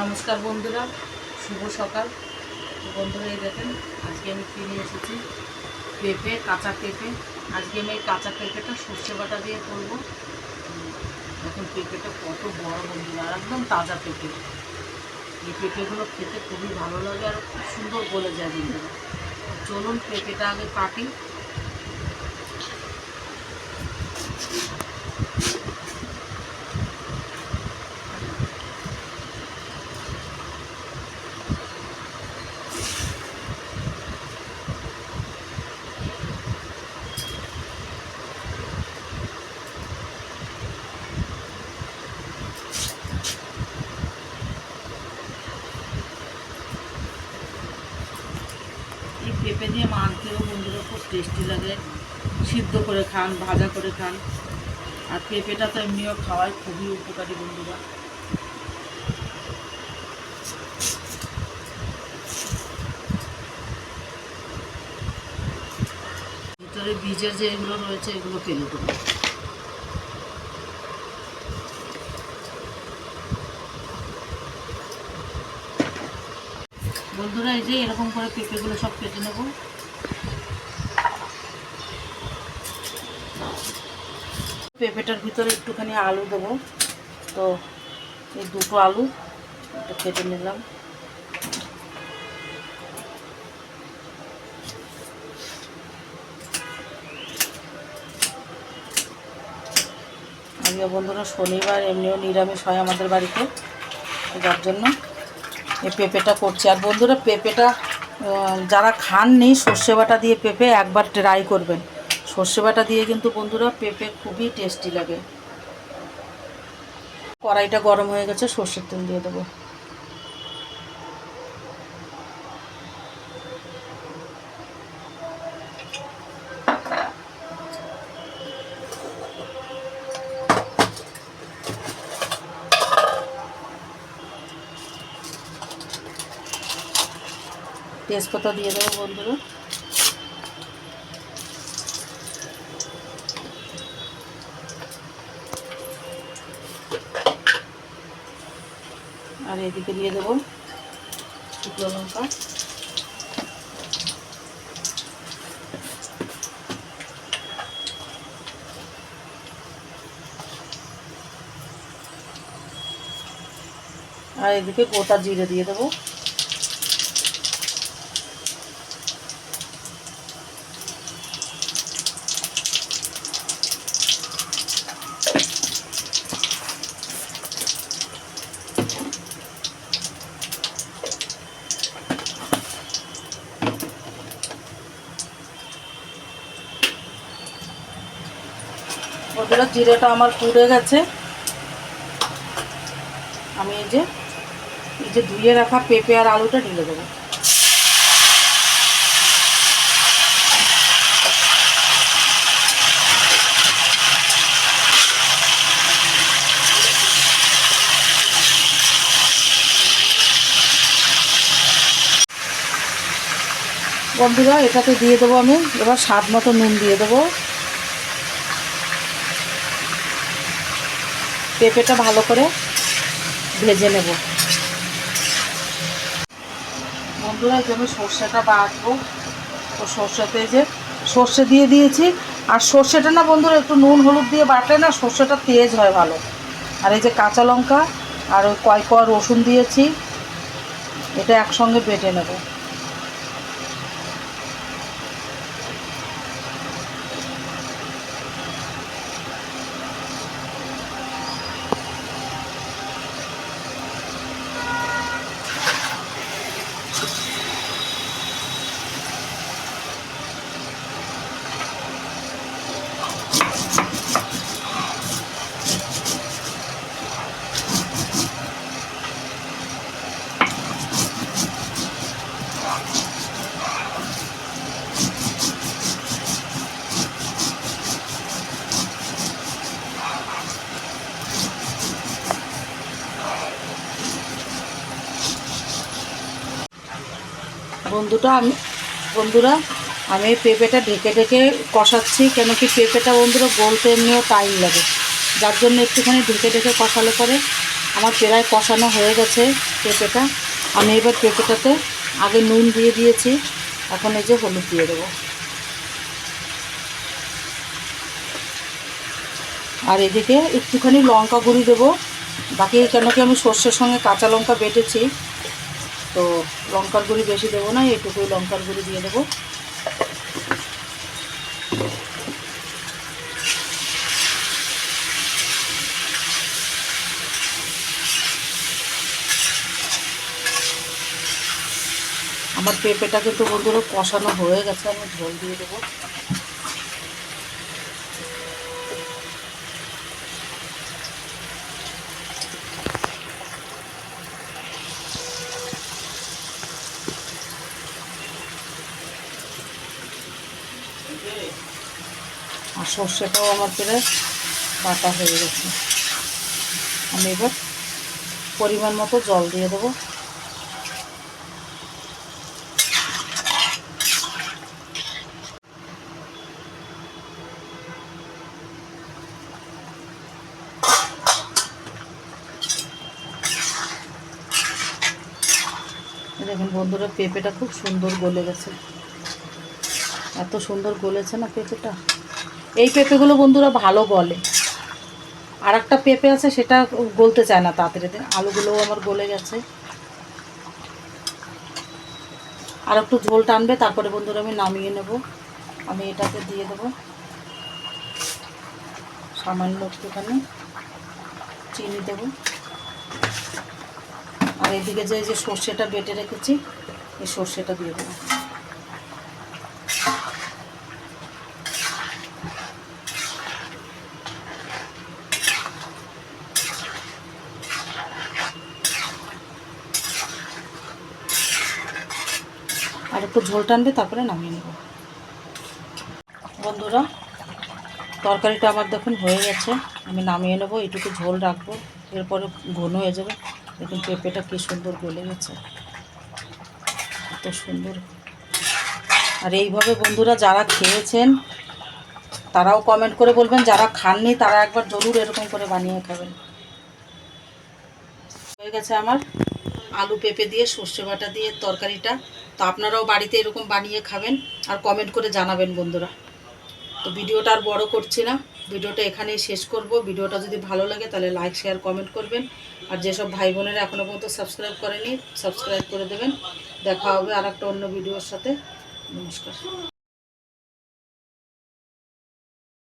নমস্কার বন্ধুরা, শুভ সকাল। বন্ধুরা, এই দেখেন, আজকে আমি কিনে এসেছি পেঁপে, কাঁচা পেঁপে। আজকে আমি এই কাঁচা পেঁপেটা সর্ষে বাটা দিয়ে করব। দেখুন, পেঁপেটা কত বড় বন্ধুরা, আর একদম তাজা পেঁপে। এই পেঁপেগুলো খেতে খুবই ভালো লাগে আর খুব সুন্দর বলে যায় বন্ধুরা। চলুন, পেঁপেটা আগে কাটি এই পেঁপে দিয়ে মানতেও বন্ধুরা খুব টেস্টি লাগে। সিদ্ধ করে খান, ভাজা করে খান। আর পেঁপেটা তো এমনিও খাওয়ায়, খুবই উপকারী বন্ধুরা। ভিতরে বীজের যে এগুলো রয়েছে, এগুলো ফেলে দেবো। বন্ধুরা, এই যে এরকম করে পেঁপেগুলো সব কেটে নেব। পেঁপেটার ভিতরে একটুখানি আলু দেবো। তো এই দুটো আলু এটা কেটে নিলাম। বন্ধুরা শনিবার এমনিও নিরামিষ হয় আমাদের বাড়িতে, যার জন্য এই পেঁপেটা করছি। আর বন্ধুরা, পেঁপেটা যারা খাননি সর্ষে বাটা দিয়ে পেঁপে একবার ট্রাই করবেন। সর্ষে বাটা দিয়ে কিন্তু বন্ধুরা, পেঁপে খুবই টেস্টি লাগে। কড়াইটা গরম হয়ে গেছে, সর্ষের তেল দিয়ে দেবো। তেজপাতা দিয়ে দেবো বন্ধুরা। আর এদিকে দিয়ে দেবো শুকনো লঙ্কা। আর এদিকে গোটা জিরে দিয়ে দেবো। বন্ধুরা জিরেটা আমার পুড়ে গেছে। আমি এই যে এই যে ধুয়ে রাখা পেঁপে আর আলুটা ঢেলে দেবো। বন্ধুরা, এটাতে দিয়ে দেবো আমি। এবার স্বাদ মতো নুন দিয়ে দেবো। পেঁপেটা ভালো করে ভেজে নেব। বন্ধুরা যে আমি সর্ষেটা বাটবো। তো সর্ষেতে যে সর্ষে দিয়ে দিয়েছি। আর সর্ষেটা না বন্ধুরা, একটু নুন হলুদ দিয়ে বাটলে না সর্ষেটা তেজ হয় ভালো। আর এই যে কাঁচা লঙ্কা আর ওই কয় কোয়া রসুন দিয়েছি। এটা একসঙ্গে বেটে নেব। বন্ধুটা, আমি, বন্ধুরা, আমি পেঁপেটা ঢেকে ঢেকে কষাচ্ছি, কেন কি পেঁপেটা বন্ধুরা গলতে এমনিও টাইম লাগে। যার জন্য একটুখানি ঢেকে ঢেকে কষালে পরে আমার প্রায় কষানো হয়ে গেছে পেঁপেটা। আমি এবার পেঁপেটাতে আগে নুন দিয়ে দিয়েছি, এখন এই যে হলুদ দিয়ে দেবো। আর এদিকে একটুখানি লঙ্কা গুঁড়ি দেবো। বাকি কেন কি আমি সর্ষের সঙ্গে কাঁচা লঙ্কা বেটেছি তো লঙ্কার গুঁড়ি বেশি দেবো না এইটুকুই লঙ্কার গুঁড়ি দিয়ে দেবো। আমার পেঁপেটাকে কিন্তু বন্ধুরা কষানো হয়ে গেছে, আমি ঝোল দিয়ে দেবো। আর সর্ষেটাও আমার প্রায় বাটা হয়ে গেছে। আমি এবার পরিমাণ মতো জল দিয়ে দেবো। দেখুন বন্ধুরা, পেঁপেটা খুব সুন্দর গলে গেছে। এত সুন্দর গলেছে না পেঁপেটা? এই পেঁপেগুলো বন্ধুরা ভালো গলে আর একটা পেঁপে আছে, সেটা গলতে চায় না তাড়াতাড়ি। আলুগুলোও আমার গলে গেছে। আর একটু ঝোল টানবে, তারপরে বন্ধুরা আমি নামিয়ে নেব। আমি এটাকে দিয়ে দেবো। সামান্য একটুখানি চিনি দেবো। আর এদিকে যে যে সর্ষেটা বেটে রেখেছি, এই সর্ষেটা দিয়ে দেবো। একটু ঝোল টানবে, তারপরে নামিয়ে নেব। বন্ধুরা, তরকারিটা আমার দেখুন হয়ে গেছে। আমি নামিয়ে নেব এটুকু ঝোল রাখব। এরপরে ঘন হয়ে যাবে। দেখুন পেঁপেটা কী সুন্দর গলে গেছে। এত সুন্দর। আর এইভাবে বন্ধুরা যারা খেয়েছেন, তারাও কমেন্ট করে বলবেন, যারা খাননি, তারা একবার জরুর এরকম করে বানিয়ে খাবেন। হয়ে গেছে আমার আলু পেঁপে দিয়ে সর্ষে বাটা দিয়ে তরকারিটা। তো আপনারাও বাড়িতে এরকম বানিয়ে খাবেন আর কমেন্ট করে জানাবেন বন্ধুরা। তো ভিডিওটা আর বড়ো করছি না। ভিডিওটা এখানেই শেষ করব। ভিডিওটা যদি ভালো লাগে তাহলে লাইক শেয়ার কমেন্ট করবেন। আর যেসব ভাই বোনেরা এখনও পর্যন্ত সাবস্ক্রাইব করেনি সাবস্ক্রাইব করে দেবেন। দেখা হবে আর একটা অন্য ভিডিওর সাথে। নমস্কার।